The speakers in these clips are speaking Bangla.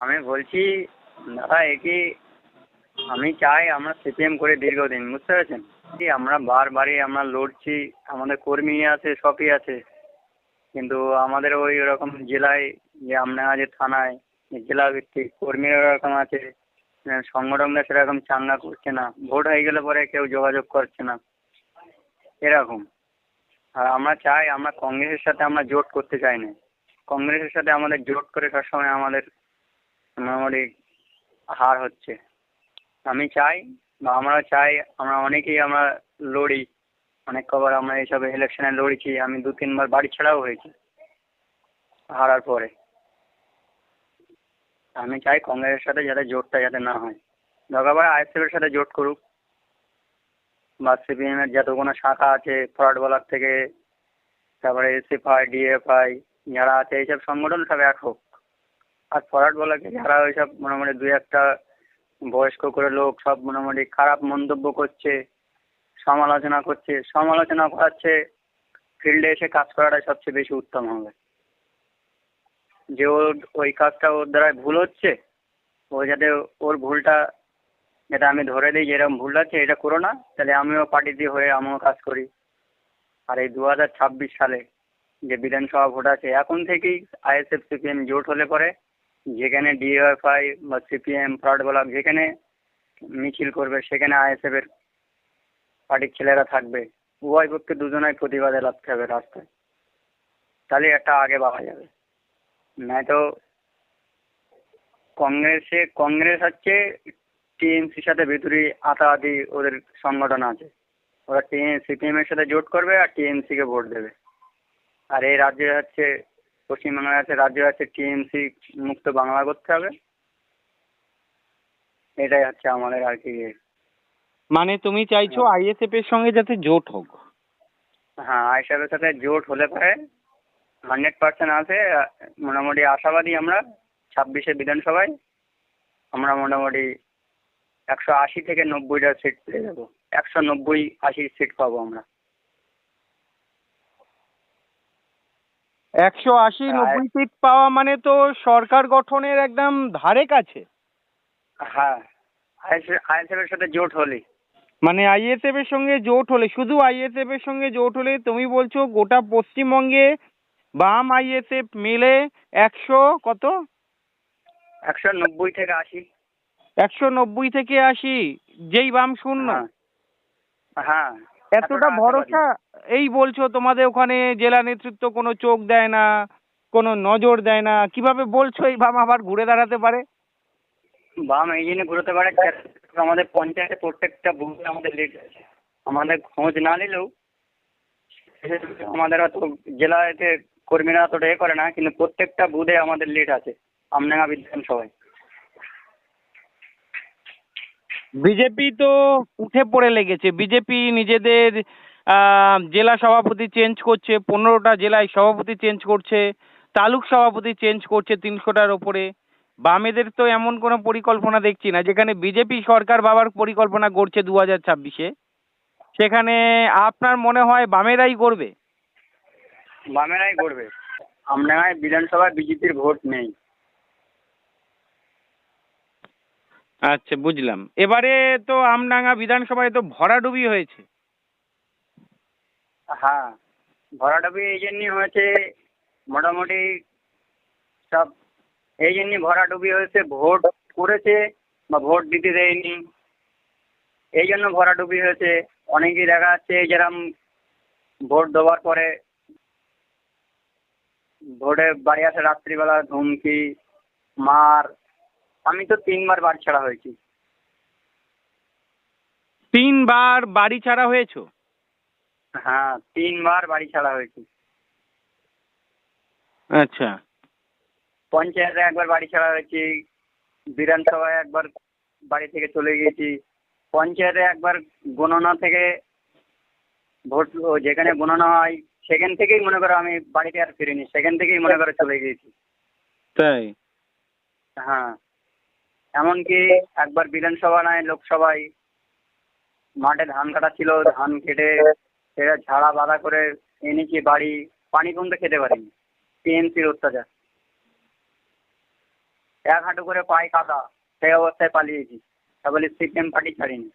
আমি বলছি দাদা এ কি আমি চাই আমরা সিপিএম করে দীর্ঘদিন বুঝতে পেরেছেন? কি আমরা বারবারই আমরা লড়ছি আমাদের কর্মী আছে সবই আছে। কিন্তু আমাদের ওই রকম জেলায় যে আপনার যে থানায় যে জেলা ভিত্তিক কর্মীরা ওরকম আছে আহ, সংগঠনরা সেরকম চাঙ্গা করছে না ভোট হয়ে গেলে পরে কেউ যোগাযোগ করছে না। এরকম। আর আমরা চাই আমরা কংগ্রেসের সাথে আমরা জোট করতে চাই না। কংগ্রেসের সাথে আমাদের জোট করে সবসময় আমাদের মোটামুটি হার হচ্ছে। আমি চাই বা আমরা চাই আমরা অনেকেই আমরা লড়ি। অনেক কবার আমরা এইসব ইলেকশনে লড়েছি, আমি দু, তিনবার বাড়ি ছাড়াও হয়েছি হারার পরে। আমি চাই কংগ্রেসের সাথে যাতে জোটটা যাতে না হয়। দরকার পড়ে আইএসএফের সাথে জোট করুক। বা সিপিএমের যত কোনো শাখা আছে ফরওয়ার্ড বলার থেকে, তারপরে এসএফআই, ডিএফআই, যারা আছে, এইসব সংগঠন সব এক হোক। আর ফরওয়ার্ড বলাকে যারা ওইসব মোটামুটি দু একটা বয়স্ক করে লোক সব মোটামুটি খারাপ মন্তব্য করছে, সমালোচনা করছে, সমালোচনা করাচ্ছে ফিল্ডে এসে কাজ করাটাই সবচেয়ে বেশি উত্তম হবে। যে ওর, ওই কাজটা ওর দ্বারা ভুল হচ্ছে, ও যাতে ওর ভুলটা যাতে আমি ধরে দিই, যে এরকম ভুল আছে, এটা করো না, তাহলে আমিও পার্টিতে হয়ে আমিও কাজ করি। আর এই দু হাজার ছাব্বিশ সালে যে বিধানসভা ভোট আছে, এখন থেকেই আইএসএফ, সিপিএম জোট হলে পরে যেখানে ডিএফআই বা সিপিএম ফ্রড ব্লক যেখানে মিছিল করবে, সেখানে আইএসএফ এর পার্টির ছেলেরা থাকবে। উভয় পক্ষে দুজনাই প্রতিবাদে লাগতে হবে রাস্তায়। তাহলে একটা আগে পাওয়া যাবে। নয়তো কংগ্রেসে, কংগ্রেস হচ্ছে টিএমসির সাথে ভিতরে আতাআতি ওদের সংগঠন আছে। ওরা টি সিপিএম এর সাথে জোট করবে আর টিএমসিকে ভোট দেবে। আর এই রাজ্যে হচ্ছে পশ্চিমবাংলায় আছে রাজ্যে আছে টিএমসি মুক্ত বাংলা করতে হবে। এটাই হচ্ছে আমাদের আর কি ইয়ে। মানে তুমি চাইছো আইএসএফ এর সঙ্গে যাতে জোট হোক? হ্যাঁ আইসাবের সাথে জোট হলে পরে হান্ড্রেড পার্সেন্ট আছে। মোটামুটি আশাবাদী আমরা ছাব্বিশে বিধানসভায় আমরা মোটামুটি একশো আশি থেকে নব্বইটা সিট পেয়ে যাব। একশো নব্বই আশি সিট পাবো আমরা। একশো আশি আর- নব্বই সিট পাওয়া মানে তো সরকার গঠনের একদম ধারে কাছে। হ্যাঁ সাথে জোট হলেই মানে আইএসএফ এর সঙ্গে জোট হলে শুধু আইএসএফ এর সঙ্গে জোট হলে তুমি বলছো গোটা পশ্চিমবঙ্গে বাম আইএসএফ মিলে একশো কত? একশো নব্বই থেকে আশি। একশো নব্বই থেকে আশি যেই বাম শূন্য। হ্যাঁ। হ্যাঁ। এতটা ভরসা? এই বলছো তোমাদের ওখানে জেলা নেতৃত্ব কোনো চোখ দেয় না কোনো নজর দেয় না। কীভাবে বলছো এই বাম আবার ঘুরে দাঁড়াতে পারে? বাম এই জন্য ঘুরতে পারে আমাদের পঞ্চায়েতে প্রত্যেকটা বুথে আমাদের লিড আছে। আমাদের খোঁজ না নিলেও আমাদের অত জেলাতে কর্মীরা অতটা এ করে না কিন্তু প্রত্যেকটা বুথে আমাদের লিড আছে আমডাঙ্গা বিধানসভায়। বিজেপি তো উঠে পড়ে লেগেছে। বিজেপি নিজেদের জেলা সভাপতি চেঞ্জ করছে, পনেরোটা জেলায় সভাপতি চেঞ্জ করছে, তালুক সভাপতি চেঞ্জ করছে তিনশোটার ওপরে। বামেদের তো এমন কোনো পরিকল্পনা দেখছি না, যেখানে বিজেপি সরকার বাবার পরিকল্পনা করছে দু হাজার ছাব্বিশে। সেখানে আপনার মনে হয় বামেরাই করবে বামেরাই করবে আমডাঙ্গায় বিধানসভায় বিজেপির ভোট নেই। আচ্ছা বুঝলাম। এবারে তো আমডাঙ্গা বিধানসভায় তো ভরাডুবি হয়েছে। হ্যাঁ ভরাডুবি এই জন্যই হয়েছে, মোটামুটি সব এই জন্যই ভরাডুবি হয়েছে, ভোট করেছে বা ভোট দিতে দেয়নি। এই জন্য ভরাডুবি হয়েছে। অনেকেই দেখা যাচ্ছে যেরকম ভোট দেওয়ার পরে ভোটে বাড়ি আসে রাত্রিবেলা ধুমকি, মার আমি তো তিনবার বাড়ি ছাড়া হয়েছি। তিনবার বাড়ি ছাড়া হয়েছো? হ্যাঁ তিনবার বাড়ি ছাড়া হয়েছি। আচ্ছা। পঞ্চায়েতে একবার বাড়ি ছাড়া হয়েছি বিধানসভায় একবার বাড়ি থেকে চলে গিয়েছি। পঞ্চায়েতে একবার গণনা থেকে ভোট যেখানে গণনা হয় সেখান থেকেই মনে করো আমি বাড়িতে আর ফিরিনি সেখান থেকেই মনে করো চলে গিয়েছি। তাই? হ্যাঁ। এমনকি একবার বিধানসভা নয়, লোকসভায় মাঠে ধান কাটা ছিল, ধান কেটে সেটা ঝাড়া বাঁধা করে এনেছি বাড়ি, পানি পর্যন্ত খেতে পারিনি। টিএমসির অত্যাচার। এক হাঁটু করে পায়ে কাদা, সেই অবস্থায় পালিয়েছি। তা বলি সিপিএম পার্টি ছাড়িনি।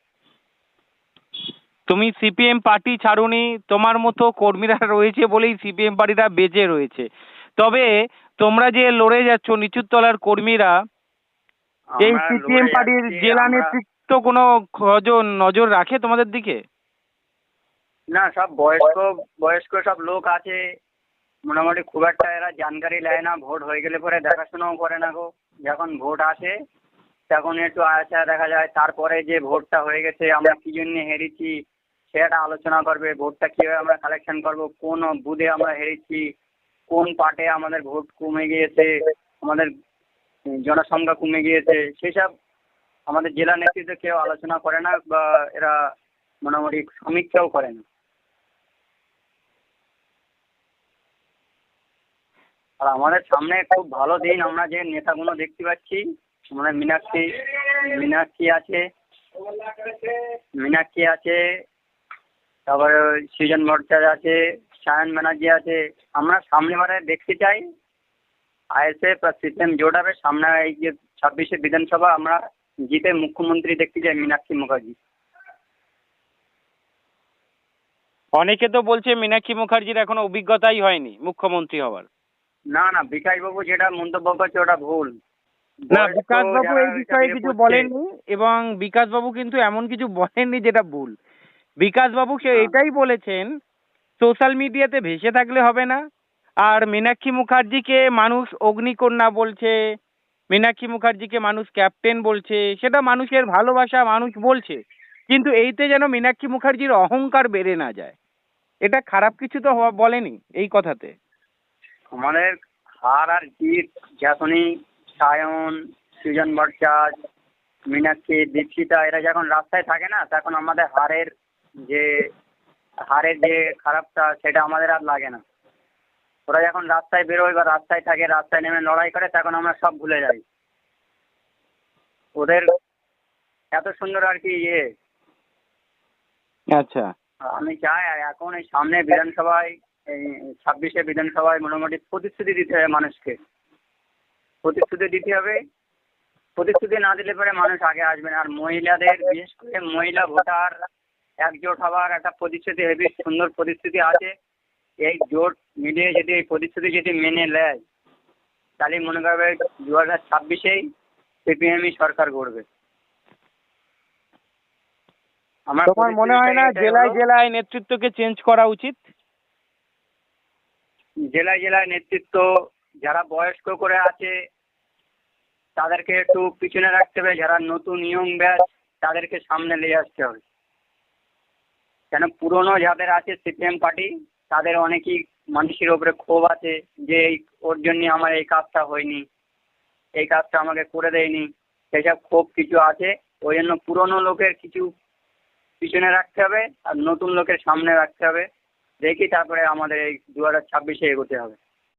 তুমি সিপিএম পার্টি ছাড়ুনি, তোমার মতো কর্মীরা রয়েছে বলেই সিপিএম পার্টিটা বেঁচে রয়েছে। তবে তোমরা যে লড়ে যাচ্ছ নিচুর তলার কর্মীরা এই সিপিএম পার্টির জেলা নেতৃত্ব কোনো নজর নজর রাখে তোমাদের দিকে? না সব বয়স্ক বয়স্ক সব লোক আছে। মোটামুটি খুব একটা এরা জানকারি নেয় না ভোট হয়ে গেলে পরে দেখাশোনাও করে না গো। যখন ভোট আসে তখন একটু আচ্ছা দেখা যায় তারপরে যে ভোটটা হয়ে গেছে আমরা কি জন্য হেরেছি সেটা আলোচনা করবে ভোটটা কীভাবে আমরা কালেকশন করব কোন বুথে আমরা হেরেছি কোন পার্টে আমাদের ভোট কমে গিয়েছে আমাদের জনসংখ্যা কমে গিয়েছে সেসব আমাদের জেলা নেতৃত্ব কেউ আলোচনা করে না বা এরা মোটামুটি সমীক্ষাও করে না। আর আমাদের সামনে খুব ভালো দিন, আমরা যে নেতাগুলো দেখতে পাচ্ছি, আমাদের মীনাক্ষী মীনাক্ষী আছে মীনাক্ষী আছে, তারপরে সৃজন ভট্টাচার্য আছে, সায়ন ব্যানার্জি আছে, আমরা সামনেবারে দেখতে চাই। আইএসএফ আর সিপিএম জোট হবে সামনে এই যে ছাব্বিশে বিধানসভা আমরা জিতে মুখ্যমন্ত্রী দেখতে চাই মীনাক্ষী মুখার্জি। অনেকে তো বলছে মীনাক্ষী মুখার্জির এখনও অভিজ্ঞতাই হয়নি মুখ্যমন্ত্রী হওয়ার। না না বিকাশবাবু যেটা মন্তব্য করছে ওটা ভুল। না বিকাশবাবু যারা এই বিষয়ে কিছু বলেননি এবং বিকাশবাবু কিন্তু এমন কিছু বলেননি যেটা ভুল। বিকাশবাবু সে হ্যাঁ। এটাই বলেছেন সোশ্যাল মিডিয়াতে ভেসে থাকলে হবে না। আর মীনাক্ষী মুখার্জিকে মানুষ অগ্নিকন্যা বলছে। মীনাক্ষী মুখার্জিকে মানুষ ক্যাপ্টেন বলছে। সেটা মানুষের ভালোবাসা, মানুষ বলছে। কিন্তু এইতে যেন মীনাক্ষী মুখার্জির অহংকার বেড়ে না যায়। এটা খারাপ কিছু তো বলেনি এই কথাতে। আমাদের হার আর জিত যখনই সায়ন, সৃজন ভট্টাচার্য মীনাক্ষী দীক্ষিতা এরা যখন রাস্তায় থাকে না, তখন আমাদের হারের যে হারের যে খারাপটা, সেটা আমাদের আর লাগে না। ওরা যখন রাস্তায় বেরোয় বা রাস্তায় থাকে রাস্তায় নেমে লড়াই করে তখন আমরা সব ভুলে যাই। ওদের এত সুন্দর আর কি ইয়ে। আচ্ছা। আমি চাই আর এখন এই সামনে বিধানসভায় এই ছাব্বিশে বিধানসভায় মোটামুটি প্রতিশ্রুতি দিতে হবে মানুষকে। প্রতিশ্রুতি দিতে হবে। প্রতিশ্রুতি না দিলে পরে মানুষ আগে আসবে না। আর মহিলাদের বিশেষ করে মহিলা ভোটার একজোট হওয়ার একটা প্রতিশ্রুতি হেবি সুন্দর প্রতিশ্রুতি আছে। এই জোট মিলিয়ে যদি এই প্রতিশ্রুতি যদি মেনে নেয় তাহলে মনে করবে দু হাজার ছাব্বিশেই সিপিএমই সরকার গড়বে। আমার তোমার মনে হয় না জেলায় জেলায় নেতৃত্বকে চেঞ্জ করা উচিত? জেলায় জেলায় নেতৃত্ব যারা বয়স্ক করে আছে তাদেরকে একটু পিছনে রাখতে হবে। যারা নতুন ইয়ং ব্যাচ তাদেরকে সামনে নিয়ে আসতে হবে। কেন পুরনো যাদের আছে সিপিএম পার্টি তাদের অনেকই মানুষের ওপরে ক্ষোভ আছে যে এই ওর জন্যে আমার এই কাজটা হয়নি, এই কাজটা আমাকে করে দেয়নি। সেসব ক্ষোভ কিছু আছে, ওই জন্য পুরনো লোকের কিছু পিছনে রাখতে হবে আর নতুন লোকের সামনে রাখতে হবে। দেখি তারপরে আমাদের এই দু হাজার ছাব্বিশে এগোতে হবে।